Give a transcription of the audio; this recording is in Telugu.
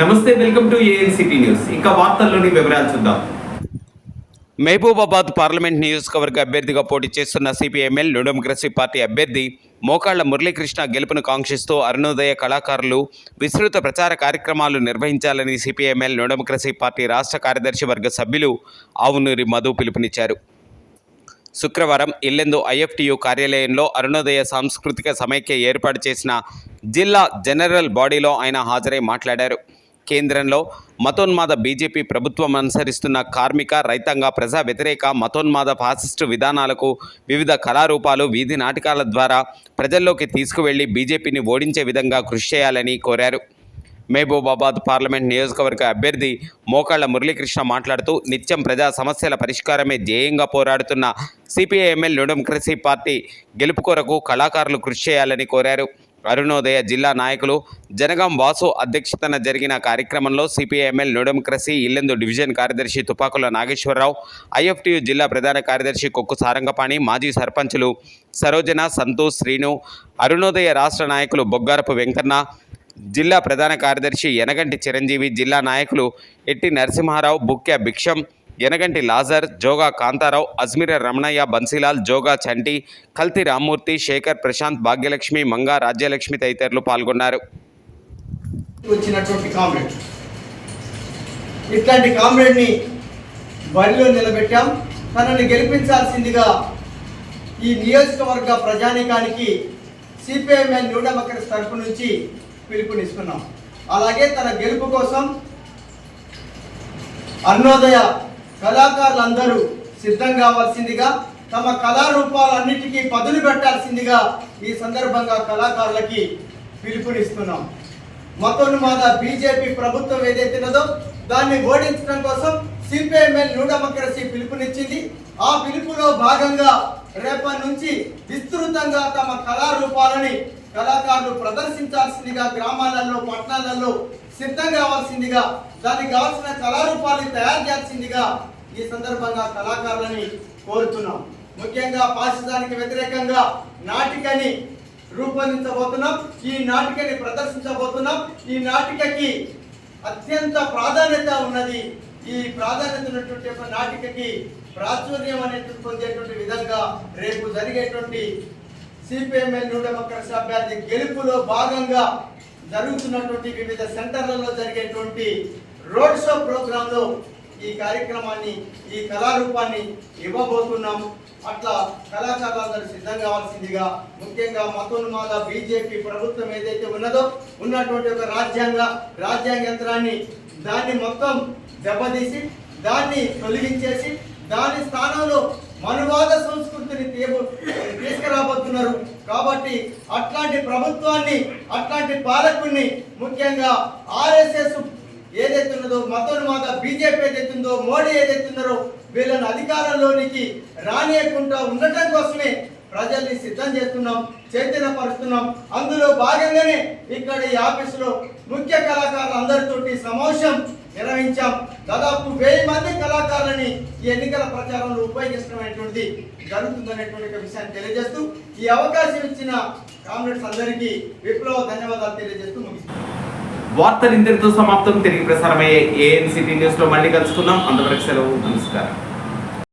నమస్తే వెల్కమ్ టు ఏఎన్సిటీ న్యూస్. ఇక వార్తల్లోని వివరాలు చూద్దాం. మహబూబాబాద్ పార్లమెంట్ నియోజకవర్గ అభ్యర్థిగా పోటీ చేస్తున్న సిపిఎంఎల్ డెమోక్రసీ పార్టీ అభ్యర్థి మోకాళ్ళ మురళీకృష్ణ గెలుపును కాంక్షిస్తూ అరుణోదయ కళాకారులు విస్తృత ప్రచార కార్యక్రమాలు నిర్వహించాలని సిపిఎంఎల్ డెమోక్రసీ పార్టీ రాష్ట్ర కార్యదర్శి వర్గ సభ్యులు ఆవునూరి మధు పిలుపునిచ్చారు. శుక్రవారం ఇల్లెందు ఐఎఫ్టియు కార్యాలయంలో అరుణోదయ సాంస్కృతిక సమైక్య ఏర్పాటు చేసిన జిల్లా జనరల్ బాడీలో ఆయన హాజరై మాట్లాడారు. కేంద్రంలో మతోన్మాద బీజేపీ ప్రభుత్వం అనుసరిస్తున్న కార్మిక రైతాంగ ప్రజా వ్యతిరేక మతోన్మాద ఫాసిస్టు విధానాలకు వివిధ కళారూపాలు వీధి నాటకాల ద్వారా ప్రజల్లోకి తీసుకువెళ్ళి బీజేపీని ఓడించే విధంగా కృషి చేయాలని కోరారు. మహబూబాబాద్ పార్లమెంట్ నియోజకవర్గ అభ్యర్థి మోకాళ్ళ మురళీకృష్ణ మాట్లాడుతూ నిత్యం ప్రజా సమస్యల పరిష్కారమే ధ్యేయంగా పోరాడుతున్న సిపిఐఎంఎల్ డెమోక్రసీ పార్టీ గెలుపు కొరకు కళాకారులు కృషి చేయాలని కోరారు. అరుణోదయ జిల్లా నాయకులు జనగాం వాసు అధ్యక్షతన జరిగిన కార్యక్రమంలో సిపిఐఎంఎల్ డెమోక్రసీ ఇల్లెందు డివిజన్ కార్యదర్శి తుపాకుల నాగేశ్వరరావు ఐఎఫ్టియు జిల్లా ప్రధాన కార్యదర్శి కొక్కు సారంగపాణి మాజీ సర్పంచులు సరోజన సంతోష్ శ్రీను అరుణోదయ రాష్ట్ర నాయకులు బొగ్గారపు వెంకన్న జిల్లా ప్రధాన కార్యదర్శి యనగంటి చిరంజీవి జిల్లా నాయకులు ఎట్టి నరసింహారావు బుక్య భిక్షం యనగంటి లాజర్ జోగా కాంతారావు అజ్మీర రమణయ్య బన్సీలాల్ జోగా చంటి కల్తి రామ్మూర్తి శేఖర్ ప్రశాంత్ భాగ్యలక్ష్మి మంగా రాజ్యలక్ష్మి తదితరులు పాల్గొన్నారు. వచ్చినటువంటి కామ్రేడ్. ఇట్లాంటి కామ్రేడ్ని బరిలో నిలబెట్టాం. తనని గెలిపించాల్సిందిగా ఈ నియోజకవర్గ ప్రజానీకానికి సిపిఐఎంఎల్ న్యూ డెమోక్రసీ తరపు నుంచి పిలుపునిస్తున్నాం. అలాగే తన గెలుపు కోసం అన్నోదయ కళాకారులందరూ సిద్ధం కావాల్సిందిగా తమ కళారూపాలన్నిటికీ పదులు పెట్టాల్సిందిగా ఈ సందర్భంగా కళాకారులకి పిలుపునిస్తున్నాం. మతోన్మాద బీజేపీ ప్రభుత్వం ఏదైతున్నదో దాన్ని ఓడించడం కోసం సిపిఎంఎల్ న్యూ డెమోక్రసీ పిలుపునిచ్చింది. ఆ పిలుపులో భాగంగా రేపటి నుంచి విస్తృతంగా తమ కళారూపాలని కళాకారులు ప్రదర్శించాల్సిందిగా గ్రామాలలో పట్టణాలలో సిద్ధం కావాల్సిందిగా దానికి కావాల్సిన కళారూపాలు తయారు చేయాల్సిందిగా ఈ సందర్భంగా కళాకారులని కోరుతున్నాం. ముఖ్యంగా పాశ్చానికి వ్యతిరేకంగా నాటికని రూపొందించబోతున్నాం. ఈ నాటికని ప్రదర్శించబోతున్నాం. ఈ నాటికకి అత్యంత ప్రాధాన్యత ఉన్నది ఈ ప్రాధాన్యత ఉన్నటువంటి యొక్క నాటికకి ప్రాచుర్యం అనేటువంటి పొందేటువంటి విధంగా రేపు జరిగేటువంటి సిపిఎంఎల్ న్యూ డెమోక్రసీ అభ్యర్థి గెలుపులో భాగంగా జరుగుతున్నటువంటి వివిధ సెంటర్లలో జరిగేటువంటి రోడ్ షో ప్రోగ్రాంలో ఈ కార్యక్రమాన్ని ఈ కళారూపాన్ని ఇవ్వబోతున్నాం. అట్లా కళాకారులందరూ సిద్ధం కావాల్సిందిగా ముఖ్యంగా మతోన్మాద బీజేపీ ప్రభుత్వం ఏదైతే ఉన్నదో ఉన్నటువంటి ఒక రాజ్యాంగ రాజ్యాంగ యంత్రాన్ని దాన్ని మొత్తం దెబ్బతీసి దాన్ని తొలగించేసి దాని కాబట్టి అట్లాంటి ప్రభుత్వాన్ని అట్లాంటి పాలకుల్ని ముఖ్యంగా ఆర్ఎస్ఎస్ ఏదైతే ఉన్నదో మతోన్మాద బీజేపీ ఏదైతుందో ఉందో మోడీ ఏదైతే ఉన్నారో వీళ్ళని అధికారంలోనికి రానియకుండా ఉండటం కోసమే ప్రజల్ని సిద్ధం చేస్తున్నాం చైతన్యపరుస్తున్నాం. అందులో భాగంగానే ఇక్కడ ఈ ఆఫీసులో ముఖ్య కళాకారులు అందరితోటి సమావేశం నిర్వహించాం. దాదాపు వెయ్యి మంది కళాకారులని ఈ ఎన్నికల ప్రచారంలో ఉపయోగిస్తున్నటువంటిది జరుగుతుందనేటువంటి ఒక విషయాన్ని తెలియజేస్తూ ఈ అవకాశం ఇచ్చిన కామ్రేడ్స్ అందరికీ విప్లవ ధన్యవాదాలు తెలియజేస్తూ ముగిస్తున్నాం. వార్తలు ఇంతటితో సమాప్తం. తిరిగి ప్రసారమయ్యే ఏఎన్సిటీ న్యూస్లో మళ్ళీ కలుసుకుందాం. అంతవరకు సెలవు. నమస్కారం.